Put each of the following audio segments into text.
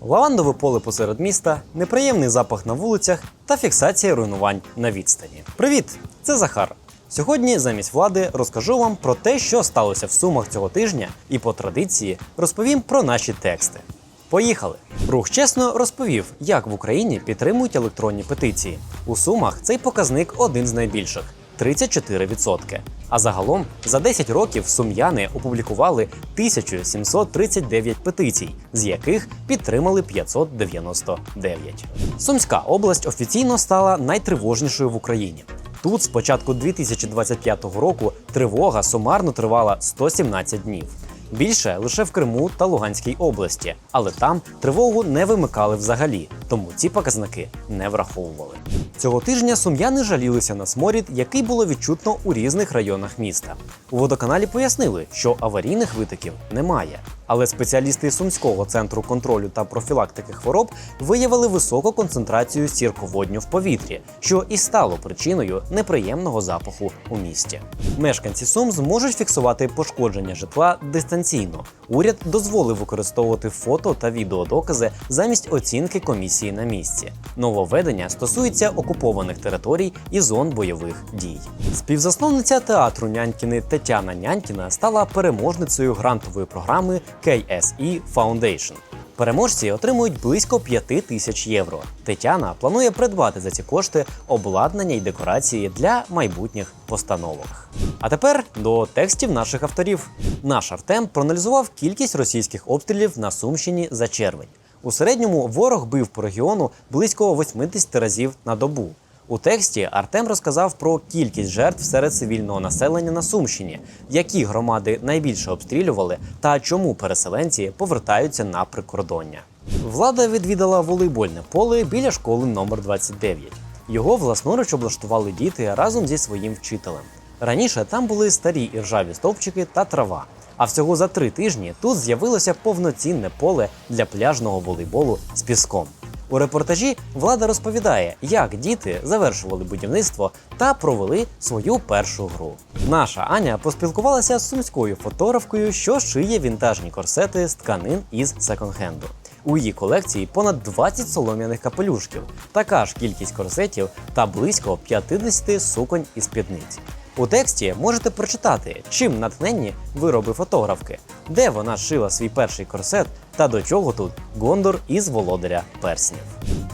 лавандове поле посеред міста, неприємний запах на вулицях та фіксація руйнувань на відстані. Привіт! Це Захар. Сьогодні замість влади розкажу вам про те, що сталося в сумах цього тижня, і по традиції розповім про наші тексти. Поїхали! Рух чесно розповів, як в Україні підтримують електронні петиції. У сумах цей показник один з найбільших 34%. А загалом за 10 років сум'яни опублікували 1739 петицій, з яких підтримали 599. Сумська область офіційно стала найтривожнішою в Україні. Тут з початку 2025 року тривога сумарно тривала 117 днів. Більше лише в Криму та Луганській області, але там тривогу не вимикали взагалі, тому ці показники не враховували. Цього тижня сум'яни жалілися на сморід, який було відчутно у різних районах міста. У водоканалі пояснили, що аварійних витоків немає. Але спеціалісти Сумського центру контролю та профілактики хвороб виявили високу концентрацію сірководню в повітрі, що і стало причиною неприємного запаху у місті. Мешканці Сум зможуть фіксувати пошкодження житла дистанційно. Уряд дозволив використовувати фото та відеодокази замість оцінки комісії на місці. Нововведення стосується окупованих територій і зон бойових дій. Співзасновниця театру Нянькіни Тетяна Нянькіна стала переможницею грантової програми KSE Foundation. Переможці отримують близько 5 тисяч євро. Тетяна планує придбати за ці кошти обладнання й декорації для майбутніх постановок. А тепер до текстів наших авторів. Наш Артем проаналізував кількість російських обстрілів на Сумщині за червень. У середньому ворог бив по регіону близько 80 разів на добу. У тексті Артем розказав про кількість жертв серед цивільного населення на Сумщині, які громади найбільше обстрілювали та чому переселенці повертаються на прикордоння. Влада відвідала волейбольне поле біля школи номер 29. Його власноруч облаштували діти разом зі своїм вчителем. Раніше там були старі і ржаві стовпчики та трава. А всього за три тижні тут з'явилося повноцінне поле для пляжного волейболу з піском. У репортажі влада розповідає, як діти завершували будівництво та провели свою першу гру. Наша Аня поспілкувалася з сумською фотографкою, що шиє вінтажні корсети з тканин із секонд-хенду. У її колекції понад 20 солом'яних капелюшків, така ж кількість корсетів та близько 50 суконь і спідниць. У тексті можете прочитати, чим натхненні вироби фотографки, де вона шила свій перший корсет та до чого тут Гондор із володаря перснів.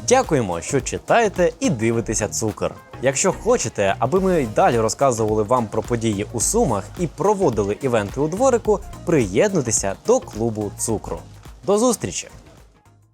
Дякуємо, що читаєте і дивитеся цукор. Якщо хочете, аби ми й далі розказували вам про події у Сумах і проводили івенти у дворику, приєднуйтеся до клубу цукру. До зустрічі!